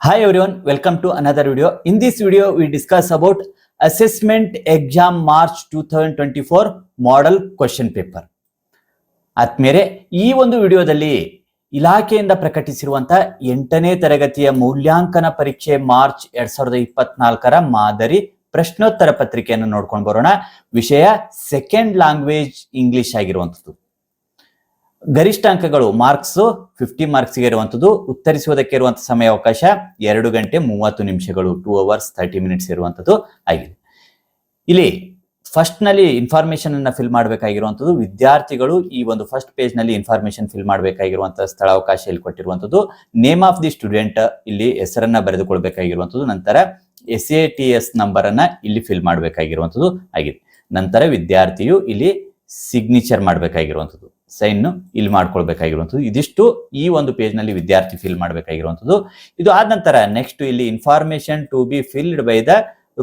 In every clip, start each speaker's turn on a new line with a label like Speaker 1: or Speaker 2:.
Speaker 1: Hi everyone, welcome to another video. In this video, we discuss about assessment exam March 2024 model question paper. ಆದ್ಮೇಲೆ ಈ ಒಂದು ವಿಡಿಯೋದಲ್ಲಿ ಇಲಾಖೆಯಿಂದ ಪ್ರಕಟಿಸಿರುವಂತಹ ಎಂಟನೇ ತರಗತಿಯ ಮೌಲ್ಯಾಂಕನ ಪರೀಕ್ಷೆ ಮಾರ್ಚ್ ಎರಡ್ ಸಾವಿರದ ಇಪ್ಪತ್ನಾಲ್ಕರ ಮಾದರಿ ಪ್ರಶ್ನೋತ್ತರ ಪತ್ರಿಕೆಯನ್ನು ನೋಡ್ಕೊಂಡು ಬರೋಣ ವಿಷಯ ಸೆಕೆಂಡ್ ಲ್ಯಾಂಗ್ವೇಜ್ ಇಂಗ್ಲಿಷ್ ಆಗಿರುವಂಥದ್ದು ಗರಿಷ್ಠ ಅಂಕಗಳು ಮಾರ್ಕ್ಸ್ ಫಿಫ್ಟಿ ಮಾರ್ಕ್ಸ್ಗೆ ಇರುವಂಥದ್ದು, ಉತ್ತರಿಸುವುದಕ್ಕೆ ಇರುವಂತಹ ಸಮಯಾವಕಾಶ ಎರಡು ಗಂಟೆ ಮೂವತ್ತು ನಿಮಿಷಗಳು ಟೂ ಅವರ್ಸ್ ತರ್ಟಿ ಮಿನಿಟ್ಸ್ ಇರುವಂಥದ್ದು ಆಗಿದೆ. ಇಲ್ಲಿ ಫಸ್ಟ್ನಲ್ಲಿ ಇನ್ಫಾರ್ಮೇಶನ್ ಅನ್ನ ಫಿಲ್ ಮಾಡಬೇಕಾಗಿರುವಂಥದ್ದು, ವಿದ್ಯಾರ್ಥಿಗಳು ಈ ಒಂದು ಫಸ್ಟ್ ಪೇಜ್ನಲ್ಲಿ ಇನ್ಫಾರ್ಮೇಶನ್ ಫಿಲ್ ಮಾಡಬೇಕಾಗಿರುವಂತಹ ಸ್ಥಳಾವಕಾಶ ಇಲ್ಲಿ ಕೊಟ್ಟಿರುವಂಥದ್ದು ನೇಮ್ ಆಫ್ ದಿ ಸ್ಟೂಡೆಂಟ್ ಇಲ್ಲಿ ಹೆಸರನ್ನ ಬರೆದುಕೊಳ್ಬೇಕಾಗಿರುವಂಥದ್ದು, ನಂತರ S A T S number ಅನ್ನ ಇಲ್ಲಿ ಫಿಲ್ ಮಾಡಬೇಕಾಗಿರುವಂಥದ್ದು ಆಗಿದೆ. ನಂತರ ವಿದ್ಯಾರ್ಥಿಯು ಇಲ್ಲಿ ಸಿಗ್ನೇಚರ್ ಮಾಡಬೇಕಾಗಿರುವಂಥದ್ದು. ಸೈನ್ ಇಲ್ಲಿ ಮಾಡ್ಕೊಳ್ಬೇಕಾಗಿರುವಂಥದ್ದು. ಇದಿಷ್ಟು ಈ ಒಂದು ಪೇಜ್ನಲ್ಲಿ ವಿದ್ಯಾರ್ಥಿ ಫಿಲ್ ಮಾಡಬೇಕಾಗಿರುವಂಥದ್ದು. ಇದು ಆದ ನಂತರ ನೆಕ್ಸ್ಟ್ ಇಲ್ಲಿ information to be filled by the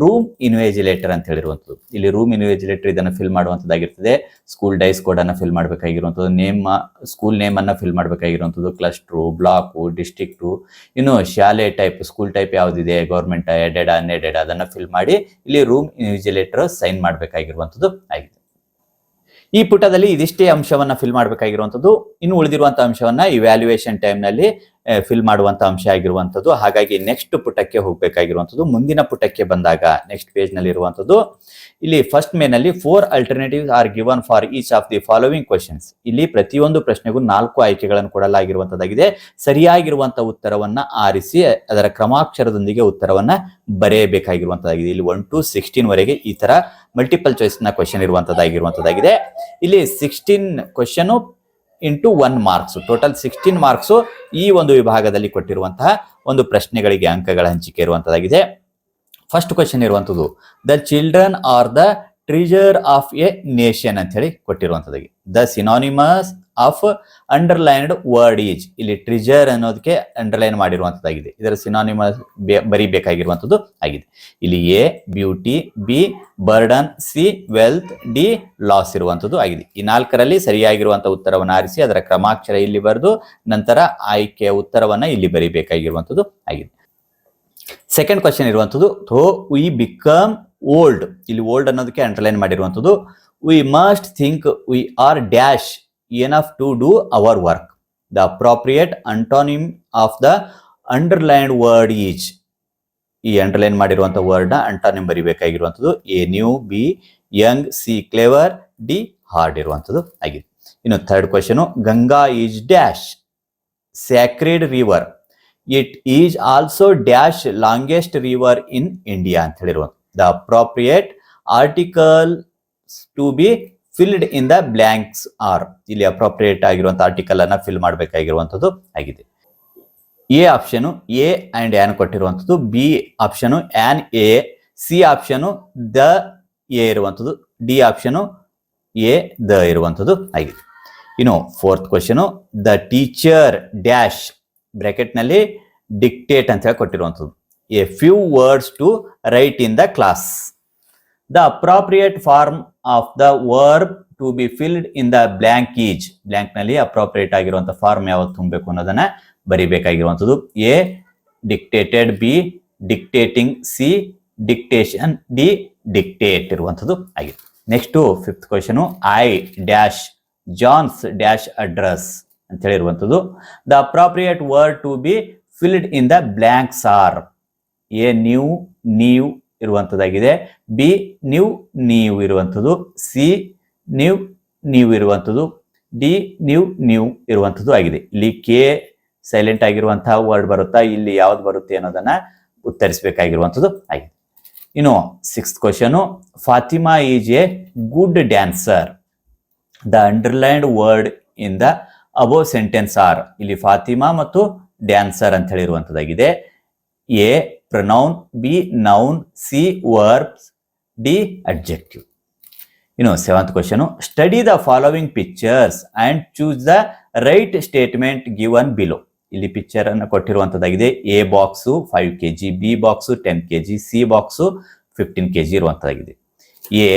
Speaker 1: room invigilator ಅಂತ ಹೇಳಿರುವಂಥದ್ದು. ಇಲ್ಲಿ ರೂಮ್ ಇನ್ವೇಜಿಲೇಟರ್ ಇದನ್ನ ಫಿಲ್ ಮಾಡುವಂಥದ್ದಾಗಿರ್ತದೆ. ಸ್ಕೂಲ್ ಡೈಸ್ ಕೋಡ್ ಅನ್ನು ಫಿಲ್ ಮಾಡಬೇಕಾಗಿರುವಂಥದ್ದು. ನೇಮ್ ಸ್ಕೂಲ್ ನೇಮ್ ಅನ್ನ ಫಿಲ್ ಮಾಡಬೇಕಾಗಿರುವಂಥದ್ದು. ಕ್ಲಸ್ಟ್ರು ಬ್ಲಾಕು ಡಿಸ್ಟಿಕ್ಟು ಇನ್ನು ಶಾಲೆ ಟೈಪ್ ಸ್ಕೂಲ್ ಟೈಪ್ ಯಾವುದಿದೆ ಗೌರ್ಮೆಂಟ್ ಎಡೆಡ್ ಅನ್ಎಡೆಡ್ ಅದನ್ನ ಫಿಲ್ ಮಾಡಿ ಇಲ್ಲಿ ರೂಮ್ ಇನ್ವಿಜಿಲೇಟರ್ ಸೈನ್ ಮಾಡಬೇಕಾಗಿರುವಂಥದ್ದು. ಆಗಿದೆ. ಈ ಪುಟದಲ್ಲಿ ಇದಿಷ್ಟೇ ಅಂಶವನ್ನ ಫಿಲ್ ಮಾಡಬೇಕಾಗಿರುವಂಥದ್ದು. ಇನ್ನು ಉಳಿದಿರುವಂತಹ ಅಂಶವನ್ನ ಇವ್ಯಾಲ್ಯೂಯೇಷನ್ ಟೈಮ್ನಲ್ಲಿ ಫಿಲ್ ಮಾಡುವಂತ ಅಂಶ ಆಗಿರುವಂಥದ್ದು. ಹಾಗಾಗಿ ನೆಕ್ಸ್ಟ್ ಪುಟಕ್ಕೆ ಹೋಗಬೇಕಾಗಿರುವಂಥದ್ದು. ಮುಂದಿನ ಪುಟಕ್ಕೆ ಬಂದಾಗ ನೆಕ್ಸ್ಟ್ ಪೇಜ್ನಲ್ಲಿ ಇರುವಂಥದ್ದು. ಇಲ್ಲಿ ಫಸ್ಟ್ ಮೇ ನಲ್ಲಿ four alternatives are given for each of the following questions ಇಲ್ಲಿ ಪ್ರತಿಯೊಂದು ಪ್ರಶ್ನೆಗೂ ನಾಲ್ಕು ಆಯ್ಕೆಗಳನ್ನು ಕೊಡಲಾಗಿರುವಂತದ್ದಾಗಿದೆ ಸರಿಯಾಗಿರುವಂತಹ ಉತ್ತರವನ್ನ ಆರಿಸಿ, ಅದರ ಕ್ರಮಾಕ್ಷರದೊಂದಿಗೆ ಉತ್ತರವನ್ನ ಬರೆಯಬೇಕಾಗಿರುವಂತದ್ದಾಗಿದೆ ಇಲ್ಲಿ ಒನ್ ಟು ಸಿಕ್ಸ್ಟೀನ್ ವರೆಗೆ ಈ ತರ ಮಲ್ಟಿಪಲ್ ಚಾಯ್ಸ್ನ ಕ್ವಶನ್ ಇರುವಂತದ್ದಾಗಿರುವಂತದ್ದಾಗಿದೆ ಇಲ್ಲಿ sixteen question into one marks total sixteen marks ಈ ಒಂದು ವಿಭಾಗದಲ್ಲಿ ಕೊಟ್ಟಿರುವಂತಹ ಒಂದು ಪ್ರಶ್ನೆಗಳಿಗೆ ಅಂಕಗಳ ಹಂಚಿಕೆ ಇರುವಂತದ್ದಾಗಿದೆ. ಫಸ್ಟ್ ಕ್ವಶನ್ ಇರುವಂತದ್ದು the children are the treasure of a nation ಅಂತ ಹೇಳಿ ಕೊಟ್ಟಿರುವಂತದ್ದಾಗಿ. The synonymous of underlined word is ಇಲ್ಲಿ ಟ್ರಿಜರ್ ಅನ್ನೋದಕ್ಕೆ ಅಂಡರ್ಲೈನ್ ಮಾಡಿರುವಂತದ್ದಾಗಿದೆ. ಇದರ ಸಿನಾನಿಮ ಬರಿಬೇಕಾಗಿರುವಂತದ್ದು ಆಗಿದೆ. ಇಲ್ಲಿ A beauty B burden C wealth D loss ಇರುವಂತದ್ದು ಆಗಿದೆ. ಈ ನಾಲ್ಕರಲ್ಲಿ ಸರಿಯಾಗಿರುವಂತ ಉತ್ತರವನ್ನು ಆರಿಸಿ ಅದರ ಕ್ರಮಾಕ್ಷರ ಇಲ್ಲಿ ಬರೆದು ನಂತರ ಆಯ್ಕೆಯ ಉತ್ತರವನ್ನ ಇಲ್ಲಿ ಬರಿಬೇಕಾಗಿರುವಂತದ್ದು ಆಗಿದೆ. ಸೆಕೆಂಡ್ ಕ್ವಶನ್ ಇರುವಂತದ್ದು ಥೋ ವಿ ಬಿಕಮ್ ಓಲ್ಡ್ ಇಲ್ಲಿ ಓಲ್ಡ್ ಅನ್ನೋದಕ್ಕೆ ಅಂಡರ್ಲೈನ್ ಮಾಡಿರುವಂತದ್ದು we must think we are dash enough to do our work. The appropriate antonym of the underlined word is, ಈ ಅಂಡರ್ಲೈನ್ ಮಾಡಿರುವಂತಹ ವರ್ಡ್ನ antonym ಬರಿಬೇಕಾಗಿರುವಂತದ್ದು A new B young C clever D hard ಇರುವಂಥದ್ದು ಆಗಿದೆ. ಇನ್ನು third question Ganga is dash sacred river it is also dash longest river in India ಅಂತ ಹೇಳಿರುವಂತ. The appropriate article to be filled in the blanks are ಇಲ್ಲಿ appropriate ಆಗಿರುವಂಥ article ಅನ್ನ fill ಮಾಡಬೇಕಾಗಿರುವಂತದ್ದು ಆಗಿದೆ. A option A and an ಕೊಟ್ಟಿರುವಂಥದ್ದು, B option an A, C option the, A ಇರುವಂಥದ್ದು, D option A, the ಇರುವಂಥದ್ದು ಆಗಿದೆ. ಇನ್ನು fourth question the teacher dash ಬ್ರ್ಯಾಕೆಟ್ನಲ್ಲಿ dictate ಅಂತ ಹೇಳಿ ಕೊಟ್ಟಿರುವಂಥದ್ದು. A few words to write in the class the appropriate form of the verb to be filled in the blank is ಬ್ಲ್ಯಾಂಕ್ನಲ್ಲಿ appropriate ಆಗಿರುವಂತಹ form ಯಾವತ್ತು ತುಂಬಬೇಕು ಅನ್ನೋದನ್ನ ಬರಿಬೇಕಾಗಿರುವಂಥದ್ದು. A dictated B dictating C dictation D dictate ಇರುವಂಥದ್ದು ಆಗಿದೆ next fifth question I dash John's dash address ಅಂತ ಹೇಳಿರುವಂಥದ್ದು. The appropriate word to be filled in the blanks are A new ನೀವ್ ಇರುವಂಥದ್ದಾಗಿದೆ B new ನೀವು ಇರುವಂಥದ್ದು ಸಿ ನ್ಯೂ ನೀವು ಇರುವಂಥದ್ದು D new new ಇರುವಂಥದ್ದು ಆಗಿದೆ. ಇಲ್ಲಿ ಕೆ ಸೈಲೆಂಟ್ ಆಗಿರುವಂತಹ ವರ್ಡ್ ಬರುತ್ತಾ, ಇಲ್ಲಿ ಯಾವ್ದು ಬರುತ್ತೆ ಅನ್ನೋದನ್ನ ಉತ್ತರಿಸಬೇಕಾಗಿರುವಂಥದ್ದು ಆಗಿದೆ. ಇನ್ನು sixth question Fatima is a good dancer the underlined word in the above sentence are ಇಲ್ಲಿ ಫಾತಿಮಾ ಮತ್ತು ಡ್ಯಾನ್ಸರ್ ಅಂತ ಹೇಳಿರುವಂತದ್ದಾಗಿದೆ. A pronoun B noun C verbs D adjective ಇನ್ನು seventh question study the following pictures and choose the right statement given below ಇಲ್ಲಿ picture ಅನ್ನು ಕೊಟ್ಟಿರುವಂತದ್ದಾಗಿದೆ A box five K G B box ten K G C box fifteen K G ಇರುವಂತದ್ದಾಗಿದೆ. A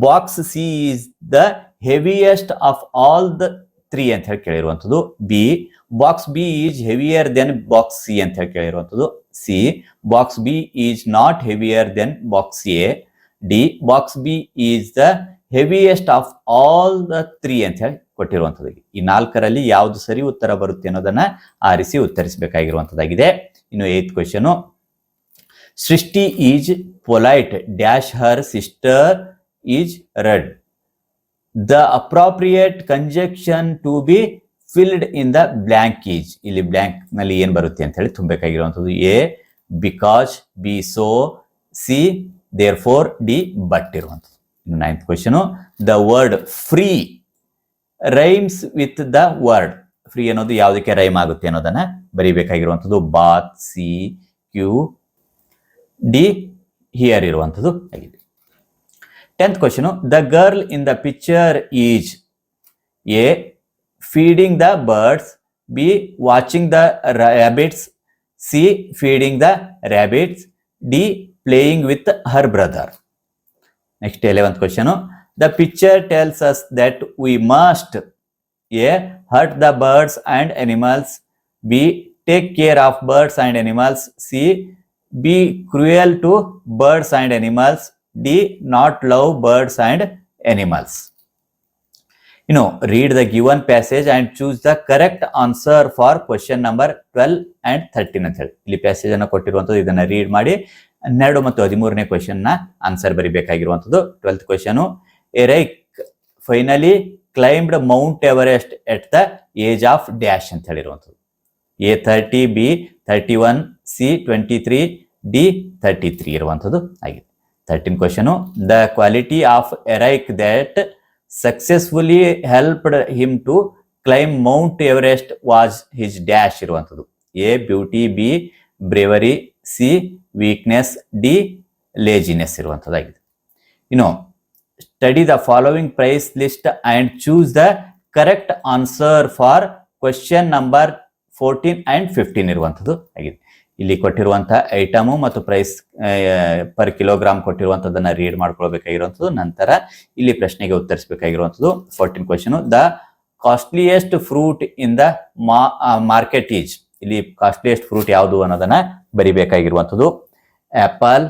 Speaker 1: box C is the heaviest of all the three ಅಂತ ಹೇಳಿ ಕೇಳಿರುವಂಥದ್ದು B box B is heavier than box C ಅಂತ ಹೇಳಿ ಕೇಳಿರುವಂಥದ್ದು C box B is not heavier than box A D box B is the heaviest of all the three ಅಂತ ಹೇಳಿ ಕೊಟ್ಟಿರುವಂಥದ್ದು ಈ ನಾಲ್ಕರಲ್ಲಿ ಯಾವುದು ಸರಿ ಉತ್ತರ ಬರುತ್ತೆ ಅನ್ನೋದನ್ನ ಆರಿಸಿ ಉತ್ತರಿಸಬೇಕಾಗಿರುವಂಥದ್ದಾಗಿದೆ ಇನ್ನು eighth question Srishti is polite dash her sister is rude. The appropriate conjunction to be filled in the blank ಇಲ್ಲಿ ಬ್ಲ್ಯಾಂಕ್ನಲ್ಲಿ ಏನ್ ಬರುತ್ತೆ ಅಂತ ಹೇಳಿ ತುಂಬಬೇಕಾಗಿರುವಂಥದ್ದು A because B so C therefore D but ಇರುವಂಥದ್ದು. Ninth question the word free rhymes with the word free ಅನ್ನೋದು ಯಾವುದಕ್ಕೆ rhyme ಆಗುತ್ತೆ ಅನ್ನೋದನ್ನ ಬರೀಬೇಕಾಗಿರುವಂಥದ್ದು bath C Q D hear ಇರುವಂಥದ್ದು ಆಗಿದೆ. Tenth question the girl in the picture is A feeding the birds B watching the rabbits C feeding the rabbits D playing with her brother next eleventh question the picture tells us that we must A hurt the birds and animals B take care of birds and animals C be cruel to birds and D not love birds and You ಇನ್ನು read the given passage and choose the correct answer for question number twelve and thirteen ಅಂತ ಹೇಳಿ. ಇಲ್ಲಿ passage ಅನ್ನು ಕೊಟ್ಟಿರುವಂತದ್ದು ಇದನ್ನ read ಮಾಡಿ, ಹನ್ನೆರಡು ಮತ್ತು ಹದಿಮೂರನೇ ಕ್ವಶನ್ನ answer ಬರೀಬೇಕಾಗಿರುವಂಥದ್ದು. Twelfth question, Eric finally climbed Mount Everest at the age of dash ಅಂತ ಹೇಳಿರುವಂಥದ್ದು. A thirty, B thirty one, C twenty three, D thirty three ಇರುವಂಥದ್ದು ಆಗಿದೆ. Thirteen question the quality of Eric that successfully helped him to climb Mount Everest was his dash ಇರುವಂಥದ್ದು A beauty B bravery C weakness D laziness ಇರುವಂಥದ್ದಾಗಿದೆ ಇನ್ನು study the following price list and choose the correct answer for question number fourteen and fifteen ಇರುವಂಥದ್ದು ಆಗಿದೆ. ಇಲ್ಲಿ ಕೊಟ್ಟಿರುವಂಥ item ಮತ್ತು price per kilogram ಕೊಟ್ಟಿರುವಂಥದ್ದನ್ನು read ಮಾಡ್ಕೊಳ್ಬೇಕಾಗಿರುವಂಥದ್ದು. ನಂತರ ಇಲ್ಲಿ ಪ್ರಶ್ನೆಗೆ ಉತ್ತರಿಸಬೇಕಾಗಿರುವಂಥದ್ದು fourteen question the costliest fruit in the market is ಇಲ್ಲಿ ಕಾಸ್ಟ್ಲಿಯೆಸ್ಟ್ ಫ್ರೂಟ್ ಯಾವುದು ಅನ್ನೋದನ್ನ ಬರಿಬೇಕಾಗಿರುವಂಥದ್ದು. ಆಪಲ್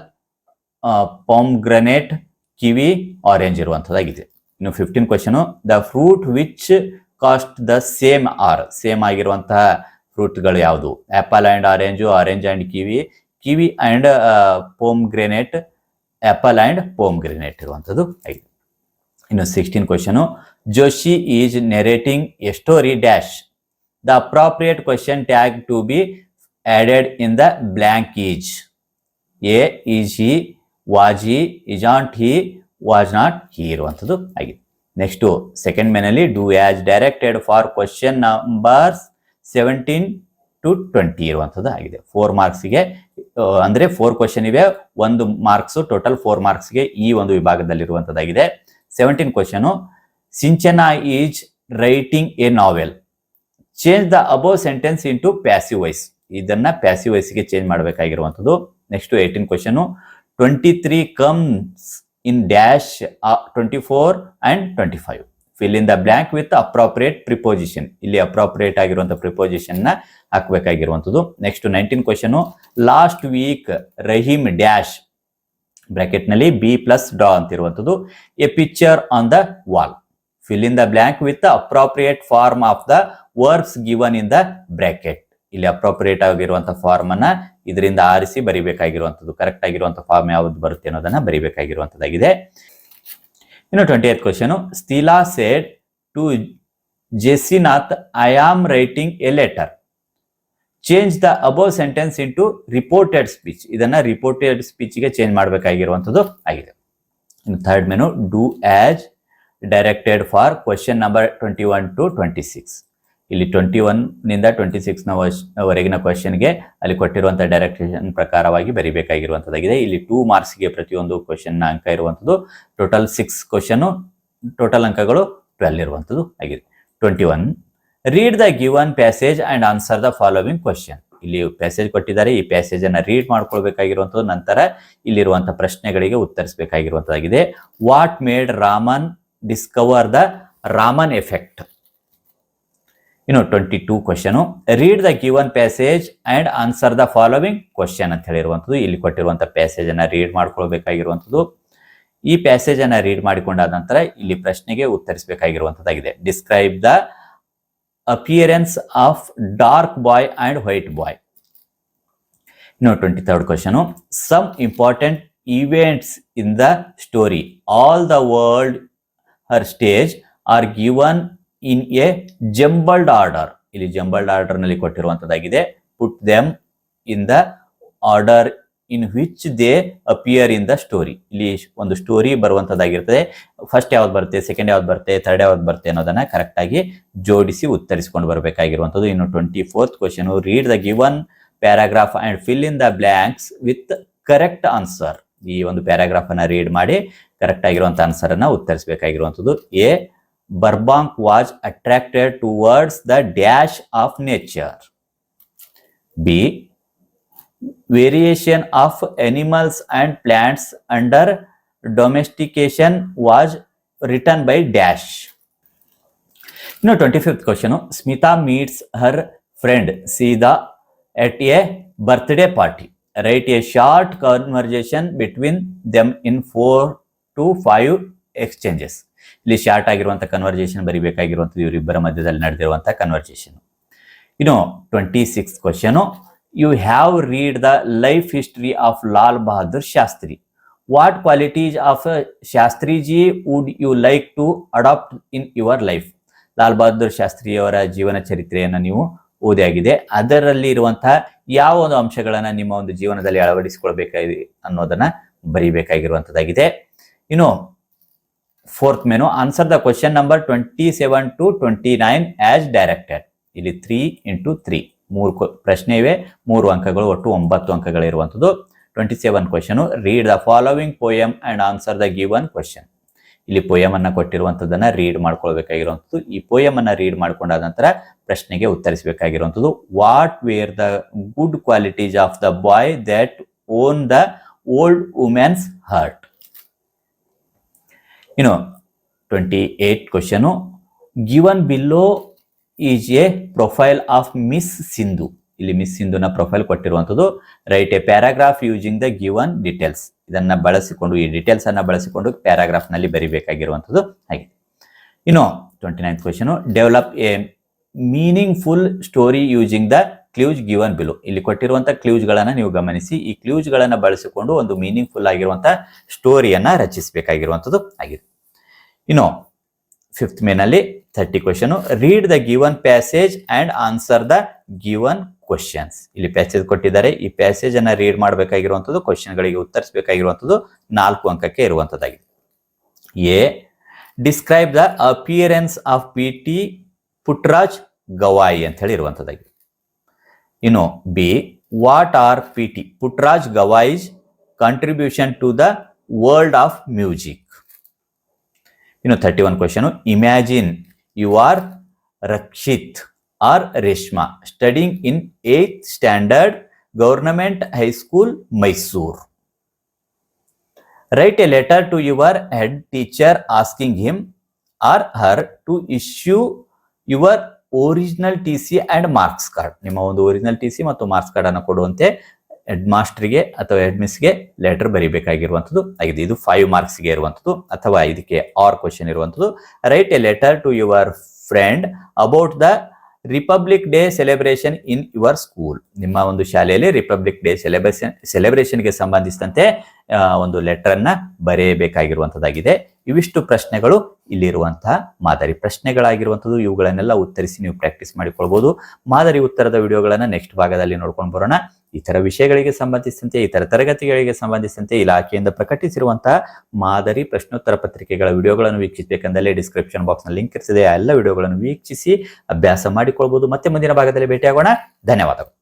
Speaker 1: ಪಾಮ್ಗ್ರನೇಟ್ ಕಿವಿ ಆರೆಂಜ್ ಇರುವಂಥದ್ದಾಗಿದೆ. ಇನ್ನು fifteen question the fruit which cost the same are same ಆಗಿರುವಂತಹ ಫ್ರೂಟ್ಗಳು ಯಾವುದು? Apple and orange, orange and kiwi. Kiwi and pomegranate apple and pomegranate ಇರುವಂಥದ್ದು. ಆಗಿದೆ ಇನ್ನು sixteen question, Joshi is narrating a story dash the appropriate question tag to be added in the blank is a is he was he isn't he was not he ಇರುವಂಥದ್ದು. ಆಗಿದೆ next second ಮೇನಲ್ಲಿ do as directed for question numbers seventeen to twenty ಇರುವಂಥದ್ದು ಆಗಿದೆ. Four ಮಾರ್ಕ್ಸ್ಗೆ ಅಂದರೆ four question ಇವೆ. ಒಂದು marks total four ಮಾರ್ಕ್ಸ್ಗೆ ಈ ಒಂದು ವಿಭಾಗದಲ್ಲಿರುವಂಥದ್ದಾಗಿದೆ. Seventeen question Sinchana is writing a novel change the above sentence in to passive voice ಇದನ್ನ ಪ್ಯಾಸಿವ್ ವೈಸ್ಗೆ change ಮಾಡಬೇಕಾಗಿರುವಂಥದ್ದು. Next eighteen question twenty three comes in dash twenty four and twenty five fill in the blank with appropriate preposition ಇಲ್ಲಿ appropriate ಆಗಿರುವಂಥ ಪ್ರಿಪೋಸಿಷನ್ನ ಹಾಕಬೇಕಾಗಿರುವಂತದ್ದು next nineteen question last week Rahim dash ಬ್ರಾಕೆಟ್ನಲ್ಲಿ B plus draw ಅಂತಿರುವಂಥದ್ದು. A picture on the wall fill in the blank with appropriate form of the verbs given in the bracket ಇಲ್ಲಿ appropriate ಆಗಿರುವಂತಹ form ಅನ್ನ ಇದರಿಂದ ಆರಿಸಿ ಬರಿಬೇಕಾಗಿರುವಂಥದ್ದು. Correct ಆಗಿರುವಂತಹ form ಯಾವ್ದು ಬರುತ್ತೆ ಅನ್ನೋದನ್ನ ಬರಿಬೇಕಾಗಿರುವಂತದ್ದಾಗಿದೆ ಇನ್ನು twenty eighth question Stella said to Jesinath I am writing a letter change the above sentence in to reported speech ಇದನ್ನ ರಿಪೋರ್ಟೆಡ್ ಸ್ಪೀಚ್ಗೆ ಚೇಂಜ್ ಮಾಡಬೇಕಾಗಿರುವಂಥದ್ದು ಆಗಿದೆ. ಇನ್ನು third main do as directed for question number twenty one to twenty six ಇಲ್ಲಿ twenty ಒನ್ನಿಂದ twenty ಸಿಕ್ಸ್ನ ವರೆಗಿನ ಕ್ವಶನ್ಗೆ ಅಲ್ಲಿ ಕೊಟ್ಟಿರುವಂತಹ ಡೈರೆಕ್ಟೇಷನ್ ಪ್ರಕಾರವಾಗಿ ಬರಿಬೇಕಾಗಿರುವಂಥದ್ದಾಗಿದೆ ಇಲ್ಲಿ ಟೂ ಮಾರ್ಕ್ಸ್ಗೆ ಪ್ರತಿಯೊಂದು ಕ್ವಶನ್ ಅಂಕ ಇರುವಂತದ್ದು ಟೋಟಲ್ ಸಿಕ್ಸ್ ಕ್ವಶನ್ ಟೋಟಲ್ ಅಂಕಗಳು ಟ್ವೆಲ್ ಇರುವಂತದ್ದು ಆಗಿದೆ. Twenty one read the given passage and answer the following question ಇಲ್ಲಿ ಪ್ಯಾಸೇಜ್ ಕೊಟ್ಟಿದ್ದಾರೆ. ಈ ಪ್ಯಾಸೇಜ್ ಅನ್ನ ರೀಡ್ ಮಾಡ್ಕೊಳ್ಬೇಕಾಗಿರುವಂತದ್ದು, ನಂತರ ಇಲ್ಲಿರುವಂತಹ ಪ್ರಶ್ನೆಗಳಿಗೆ ಉತ್ತರಿಸಬೇಕಾಗಿರುವಂತದ್ದಾಗಿದೆ. What made Raman discover the Raman effect ಇನ್ನು twenty two question read the given passage and answer the following question ಅಂತ ಹೇಳಿರುವಂಥದ್ದು. ಇಲ್ಲಿ ಕೊಟ್ಟಿರುವಂಥ ಪ್ಯಾಸೇಜ್ ಅನ್ನ ರೀಡ್ ಮಾಡ್ಕೊಳ್ಬೇಕಾಗಿರುವಂಥದ್ದು. ಈ ಪ್ಯಾಸೇಜನ್ನು ರೀಡ್ ಮಾಡಿಕೊಂಡಾದ ನಂತರ ಇಲ್ಲಿ ಪ್ರಶ್ನೆಗೆ ಉತ್ತರಿಸಬೇಕಾಗಿರುವಂಥದ್ದಾಗಿದೆ. Describe the appearance of dark boy and white boy ಇನ್ನು twenty third question some important events in the story all the world her stage are given in a jumbled order. ಇಲ್ಲಿ jumbled ಆರ್ಡರ್ನಲ್ಲಿ ಕೊಟ್ಟಿರುವಂತದ್ದಾಗಿದೆ. Put them in the order in which they appear in the story. ಇಲ್ಲಿ ಒಂದು story ಬರುವಂತದ್ದಾಗಿರ್ತದೆ. First ಯಾವ್ದು ಬರುತ್ತೆ, second ಯಾವ್ದು ಬರುತ್ತೆ, third ಯಾವ್ದು ಬರುತ್ತೆ ಅನ್ನೋದನ್ನ ಕರೆಕ್ಟ್ ಆಗಿ ಜೋಡಿಸಿ ಉತ್ತರಿಸಿಕೊಂಡು ಬರಬೇಕಾಗಿರುವಂತದ್ದು. ಇನ್ನು twenty fourth question read the given paragraph and fill in the blanks with correct answer ಈ ಒಂದು ಪ್ಯಾರಾಗ್ರಾಫ್ ಅನ್ನ ರೀಡ್ ಮಾಡಿ ಕರೆಕ್ಟ್ ಆಗಿರುವಂತ ಆನ್ಸರ್ ಅನ್ನ ಉತ್ತರಿಸಬೇಕಾಗಿರುವಂತದ್ದು. A Burbank was attracted towards the dash of nature. B. Variation of animals and plants under domestication was written by dash. Now, 25th question. Smita meets her friend Sida at a birthday party. Write a short conversation between them in four to five exchanges. ಇಲ್ಲಿ short ಆಗಿರುವಂಥ conversation ಬರಿಬೇಕಾಗಿರುವಂಥದ್ದು ಇವರಿಬ್ಬರ ಮಧ್ಯದಲ್ಲಿ ನಡೆದಿರುವಂಥ conversation ಇನ್ನು twenty six question you have read the life history of Lal Bahadur Shastri what qualities of Shastriji would you like to adapt in your life Lal Bahadur ಶಾಸ್ತ್ರಿಯವರ ಜೀವನ ಚರಿತ್ರೆಯನ್ನು ನೀವು ಓದಿಯಾಗಿದೆ. ಅದರಲ್ಲಿ ಇರುವಂತಹ ಯಾವ ಒಂದು ಅಂಶಗಳನ್ನ ನಿಮ್ಮ ಒಂದು ಜೀವನದಲ್ಲಿ ಅಳವಡಿಸಿಕೊಳ್ಬೇಕಾಗಿ ಅನ್ನೋದನ್ನ ಬರೀಬೇಕಾಗಿರುವಂತದ್ದಾಗಿದೆ ಇನ್ನು fourth menu answer the question number twenty seven to twenty nine as directed ಇಲ್ಲಿ ತ್ರೀ ಇಂಟು ತ್ರೀ ಮೂರು ಪ್ರಶ್ನೆ ಇವೆ. ಮೂರು ಅಂಕಗಳು ಒಟ್ಟು ಒಂಬತ್ತು ಅಂಕಗಳಿರುವಂಥದ್ದು twenty seven question read the following poem and answer the given question ಇಲ್ಲಿ ಪೋಯಮ್ ಅನ್ನ ಕೊಟ್ಟಿರುವಂತದ್ದನ್ನ ರೀಡ್ ಮಾಡ್ಕೊಳ್ಬೇಕಾಗಿರುವಂಥದ್ದು. ಈ ಪೋಯಮ್ ರೀಡ್ ಮಾಡ್ಕೊಂಡಾದ ನಂತರ ಪ್ರಶ್ನೆಗೆ ಉತ್ತರಿಸಬೇಕಾಗಿರುವಂಥದ್ದು. What were the good qualities of the boy that won the old women's heart ಇನ್ನು twenty eight question given below is a profile of miss Sindhu ಇಲ್ಲಿ ಮಿಸ್ ಸಿಂಧುನ ಪ್ರೊಫೈಲ್ ಕೊಟ್ಟಿರುವಂಥದ್ದು. Write a paragraph using the given details ಇದನ್ನ ಬಳಸಿಕೊಂಡು, ಈ details ಅನ್ನ ಬಳಸಿಕೊಂಡು ಪ್ಯಾರಾಗ್ರಾಫ್ನಲ್ಲಿ ಬರಿಬೇಕಾಗಿರುವಂಥದ್ದು. ಹಾಗೆ. ಇನ್ನು twenty ninth question develop a meaningful story using the clues given below ಇಲ್ಲಿ ಕೊಟ್ಟಿರುವಂತಹ ಕ್ಲೂಸ್ ಗಳನ್ನ ನೀವು ಗಮನಿಸಿ. ಈ ಕ್ಲೂಸ್ ಗಳನ್ನ ಬಳಸಿಕೊಂಡು ಒಂದು ಮೀನಿಂಗ್ಫುಲ್ ಆಗಿರುವಂತಹ ಸ್ಟೋರಿಯನ್ನ ರಚಿಸಬೇಕಾಗಿರುವಂಥದ್ದು ಆಗಿದೆ. ಇನ್ನು ಫಿಫ್ತ್ ಮೇನಲ್ಲಿ thirty question read the given passage and answer the given questions ಇಲ್ಲಿ ಪ್ಯಾಸೇಜ್ ಕೊಟ್ಟಿದ್ದಾರೆ. ಈ ಪ್ಯಾಸೇಜ್ ಅನ್ನ ರೀಡ್ ಮಾಡಬೇಕಾಗಿರುವಂಥದ್ದು ಕ್ವಶನ್ ಗಳಿಗೆ ಉತ್ತರಿಸಬೇಕಾಗಿರುವಂಥದ್ದು ನಾಲ್ಕು ಅಂಕಕ್ಕೆ ಇರುವಂತದ್ದಾಗಿದೆ a describe the appearance of P T Puttaraj Gavai ಅಂತ ಹೇಳಿ you know, B, what are PT? Putraj Gawai's contribution to the world of music. You know, 31 question. Imagine you are Rakshit or Reshma studying in 8th standard government high school, Mysore. Write a letter to your head teacher asking him or her to issue your original T C and marks card ನಿಮ್ಮ ಒಂದು original T C ಮತ್ತು marks card ಅನ್ನು ಕೊಡುವಂತೆ head ಮಾಸ್ಟರ್ಗೆ ಅಥವಾ head ಮಿಸ್ಗೆ letter ಬರೀಬೇಕಾಗಿರುವಂಥದ್ದು. ಆಗಿದೆ. ಇದು five ಮಾರ್ಕ್ಸ್ಗೆ ಇರುವಂಥದ್ದು ಅಥವಾ ಇದಕ್ಕೆ ಆರ್ ಕ್ವಶನ್ ಇರುವಂಥದ್ದು. Write a letter to your friend about the Republic Day celebration in your school ನಿಮ್ಮ ಒಂದು ಶಾಲೆಯಲ್ಲಿ ರಿಪಬ್ಲಿಕ್ ಡೇ ಸೆಲೆಬ್ರೇಷನ್ ಸೆಲೆಬ್ರೇಷನ್ಗೆ ಸಂಬಂಧಿಸಿದಂತೆ ಒಂದು ಲೆಟರ್ ಅನ್ನ ಬರೆಯಬೇಕಾಗಿರುವಂತದ್ದಾಗಿದೆ. ಇವಿಷ್ಟು ಪ್ರಶ್ನೆಗಳು ಇಲ್ಲಿರುವಂತಹ ಮಾದರಿ ಪ್ರಶ್ನೆಗಳಾಗಿರುವಂಥದ್ದು ಇವುಗಳನ್ನೆಲ್ಲ ಉತ್ತರಿಸಿ ನೀವು ಪ್ರಾಕ್ಟೀಸ್ ಮಾಡಿಕೊಳ್ಬಹುದು ಮಾದರಿ ಉತ್ತರದ ವಿಡಿಯೋಗಳನ್ನ ನೆಕ್ಸ್ಟ್ ಭಾಗದಲ್ಲಿ ನೋಡ್ಕೊಂಡು ಬರೋಣ. ಇತರ ವಿಷಯಗಳಿಗೆ ಸಂಬಂಧಿಸಿದಂತೆ, ಇತರ ತರಗತಿಗಳಿಗೆ ಸಂಬಂಧಿಸಿದಂತೆ ಇಲಾಖೆಯಿಂದ ಪ್ರಕಟಿಸಿರುವಂತಹ ಮಾದರಿ ಪ್ರಶ್ನೋತ್ತರ ಪತ್ರಿಕೆಗಳ ವಿಡಿಯೋಗಳನ್ನು ವೀಕ್ಷಿಸಬೇಕೆಂದಲ್ಲಿ ಡಿಸ್ಕ್ರಿಪ್ಷನ್ ಬಾಕ್ಸ್ ಲಿಂಕ್ ಇರ್ತದೆ. ಆ ಎಲ್ಲ ವಿಡಿಯೋಗಳನ್ನು ವೀಕ್ಷಿಸಿ ಅಭ್ಯಾಸ ಮಾಡಿಕೊಳ್ಬಹುದು ಮತ್ತೆ ಮುಂದಿನ ಭಾಗದಲ್ಲಿ ಭೇಟಿಯಾಗೋಣ. ಧನ್ಯವಾದಗಳು.